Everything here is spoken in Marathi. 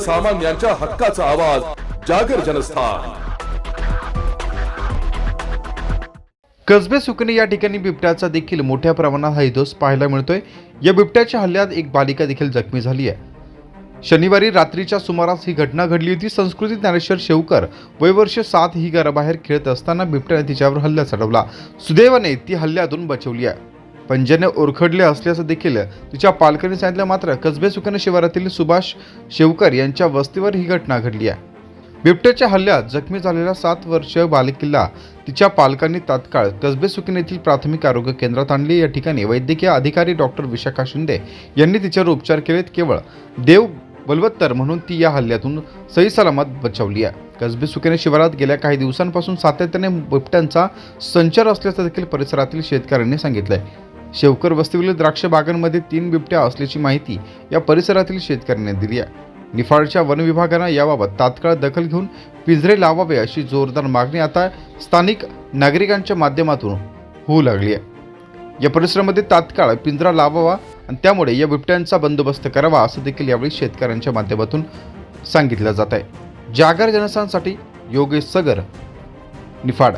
सर्वसामान्यांच्या हक्काचा आवाज जागर जनस्थान. कसबे सुकणे या ठिकाणी बिबट्याचा देखील मोठ्या प्रमाणात हैदोस पाहायला मिळतोय. या बिबट्याच्या हल्ल्यात एक बालिका देखील जखमी झाली आहे. शनिवारी रात्रीच्या सुमारास ही घटना घडली होती. संस्कृती ज्ञानेश्वर शेवकर वयवर्ष सात ही घराबाहेर खेळत असताना बिबट्याने तिच्यावर हल्ला चढवला. सुदैवाने ती हल्ल्यातून बचवली आहे. पंजाने ओरखडले असल्याचं देखील तिच्या पालकांनी सांगितलं मात्र कसबे सुकणे शिवारातील सुभाष शेवकर यांच्या वस्तीवर ही घटना घडली आहे. बिबट्याच्या हल्ल्यात जखमी झालेल्या सात वर्ष बालिकेला तिच्या पालकांनी तात्काळ कसबे सुकिन येथील प्राथमिक आरोग्य केंद्रात आणले. या ठिकाणी वैद्यकीय अधिकारी डॉक्टर विशाखा शिंदे यांनी तिच्यावर उपचार केलेत. केवळ देव बलवत्तर म्हणून ती या हल्ल्यातून सही सलामत बचावली आहे. कसबे सुकेने शिवारात गेल्या काही दिवसांपासून सातत्याने बिबट्यांचा संचार असल्याचं देखील परिसरातील शेतकऱ्यांनी सांगितलं आहे शेवकर वस्तीवरील द्राक्ष बागांमध्ये तीन बिबट्या असल्याची माहिती या परिसरातील शेतकऱ्यांनी दिली आहे. निफाडच्या वन विभागानं याबाबत तात्काळ दखल घेऊन पिंजरे लावावे अशी जोरदार मागणी आता स्थानिक नागरिकांच्या माध्यमातून होऊ लागली आहे. या परिसरामध्ये तात्काळ पिंजरा लावावा आणि त्यामुळे या बिबट्यांचा बंदोबस्त करावा असं देखील यावेळी शेतकऱ्यांच्या माध्यमातून सांगितलं जात आहे. जागर जनसांसाठी योगेश सगर निफाड.